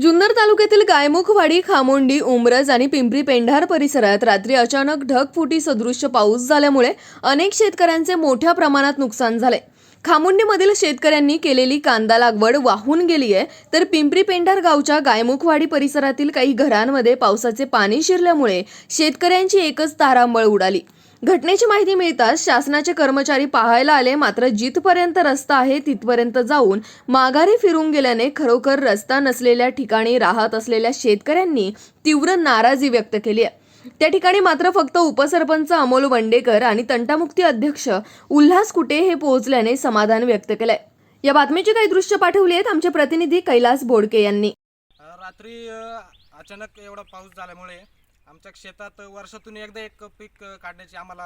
जुन्नर तालुक्यातील गायमुखवाडी खामोंडी उमरज आणि पिंपरी पेंढार परिसरात रात्री अचानक ढगफुटी सदृश्य पाऊस झाल्यामुळे अनेक शेतकऱ्यांचे मोठ्या प्रमाणात नुकसान झाले. खामुंडीमधील शेतकऱ्यांनी केलेली कांदा लागवड वाहून गेली आहे तर पिंपरी पेंढार गावच्या गायमुखवाडी परिसरातील काही घरांमध्ये पावसाचे पाणी शिरल्यामुळे शेतकऱ्यांची एकच तारांबळ उडाली. घटनेची माहिती मिळताच शासनाचे कर्मचारी पाहायला आले. मात्र जिथपर्यंत रस्ता आहे तिथपर्यंत जाऊन माघारी फिरून गेल्याने खरोखर रस्ता नसलेल्या ठिकाणी राहत असलेल्या शेतकऱ्यांनी तीव्र नाराजी व्यक्त केली आहे. त्या ठिकाणी मात्र फक्त उपसरपंच अमोल वंडेकर आणि तंटामुक्ती अध्यक्ष उल्हास कुटे हे पोहोचल्याने समाधान व्यक्त केलंय. या बातमीची काही दृश्य पाठवली आहेत आमचे प्रतिनिधी कैलास बोडके यांनी. रात्री अचानक एवढा पाऊस झाल्यामुळे आमच्या शेतात वर्षातून एकदा एक पीक काढण्याची आम्हाला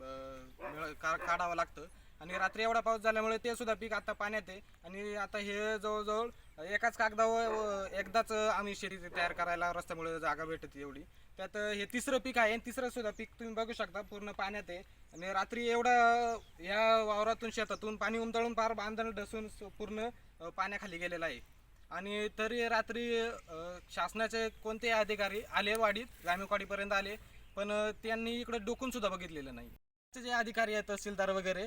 अ, का- काढावं लागतं. आणि रात्री एवढा पाऊस झाल्यामुळे ते सुद्धा पीक आता पाण्यात आहे. आणि आता हे जवळजवळ एकाच कागदावर अ, एकदाच आम्ही शेती तयार करायला रस्त्यामुळे जागा भेटते एवढी. त्यात हे तिसरं पीक आहे आणि तिसरं सुद्धा पीक तुम्ही बघू शकता पूर्ण पाण्यात आहे. आणि रात्री एवढा या वावरातून शेतातून पाणी उमदळून पार बांधण ढसून पूर्ण अ, पाण्याखाली गेलेलं आहे. आणि तरी रात्री अ, शासनाचे कोणते अधिकारी आले वाडीत गामेवाडीपर्यंत आले पण अ, त्यांनी इकडे डोकून सुद्धा बघितलेलं नाही. ते जे अधिकारी आहेत तहसीलदार वगैरे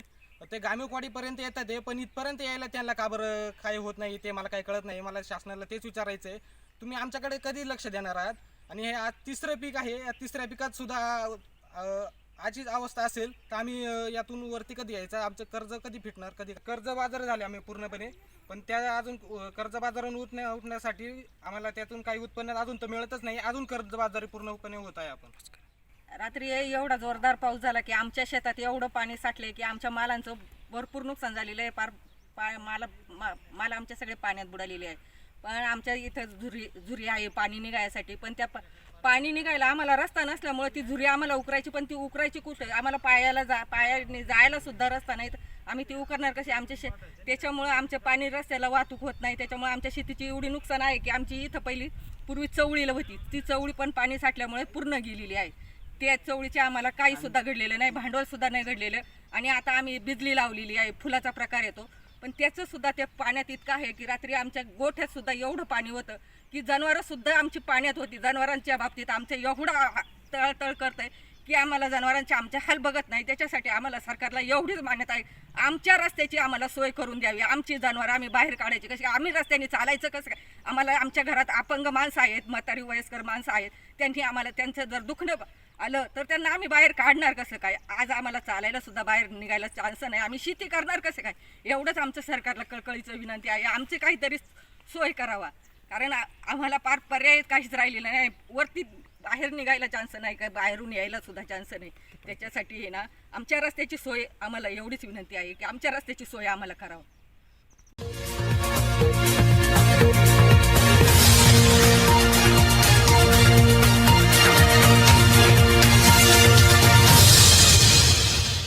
ते गामेवाडीपर्यंत येतात ते पण इथपर्यंत यायला त्यांना का बरं काय होत नाही ते मला काही कळत नाही. मला शासनाला तेच विचारायचं आहे तुम्ही आमच्याकडे कधी लक्ष देणार आहात? आणि हे आज तिसरं पीक आहे या तिसऱ्या पिकात सुद्धा अ, आजचीच अवस्था असेल तर आम्ही यातून वरती कधी यायचं? आमचं कर्ज कधी फिटणार? कधी कर्ज बाजार झाले आम्ही पूर्णपणे. पण त्या अजून कर्ज बाजारून उठण्या उठण्यासाठी आम्हाला त्यातून काही उत्पन्न अजून तर मिळतच नाही. अजून कर्ज बाजारी पूर्णपणे होत आहे आपण. रात्री एवढा जोरदार पाऊस झाला की आमच्या शेतात एवढं पाणी साठले की आमच्या मालांचं भरपूर नुकसान झालेलं आहे. पार पा माला मा- माल आमच्या सगळे पाण्यात बुडालेले आहे. पण आमच्या इथं झुरी झुरी आहे पाणी निघायसाठी. पण त्या पा- पाणी निघायला आम्हाला रस्ता नसल्यामुळे ती झुरी आम्हाला उकरायची पण ती उकरायची कुठे? आम्हाला पायाला जा पायाने जायला सुद्धा रस्ता नाही. तर आम्ही ती उकरणार कशी? आमच्या शे त्याच्यामुळं आमच्या पाणी रस्त्याला वाहतूक होत नाही. त्याच्यामुळे आमच्या शेतीची एवढी नुकसान आहे की आमची इथं पहिली पूर्वी चवळीला होती. ती चवळी पण पाणी साठल्यामुळे पूर्ण गेलेली आहे. त्या चवळीचे आम्हाला काही सुद्धा घडलेलं नाही भांडवल सुद्धा नाही घडलेलं. आणि आता आम्ही बिजली लावलेली आहे फुलाचा प्रकार येतो. पण त्याचं सुद्धा त्या पाण्यात इतकं आहे की रात्री आमच्या गोठ्यात सुद्धा एवढं पाणी होतं की जनावरं सुद्धा आमची पाण्यात होती. जनावरांच्या बाबतीत आमचं एवढं तळतळ करतंय की आम्हाला जनावरांचे आमचे हाल बघत नाही. त्याच्यासाठी आम्हाला सरकारला एवढीच मान्यता आहे. आमच्या रस्त्याची आम्हाला सोय करून द्यावी. आमची जनावरं आम्ही बाहेर काढायची कशी? आम्ही रस्त्याने चालायचं कसं? काय आम्हाला आमच्या घरात अपंग माणसं आहेत म्हातारी वयस्कर माणसं आहेत. त्यांनी आम्हाला त्यांचं जर दुखणं आलं तर त्यांना आम्ही बाहेर काढणार कसं काय? आज आम्हाला चालायला सुद्धा बाहेर निघायला चान्स नाही. आम्ही शेती करणार कसं काय? एवढंच आमचं सरकारला कळकळीचं विनंती आहे. आमची काहीतरी सोय करावा. कारण आम्हाला पार पर्याय काहीच राहिलेला नाही. वरती बाहेर निघायला चान्स नाही. काय बाहेरून यायला सुद्धा चान्स नाही. त्याच्यासाठी आहे ना आमच्या रस्त्याची सोय आम्हाला एवढीच विनंती आहे की आमच्या रस्त्याची सोय आम्हाला करावं.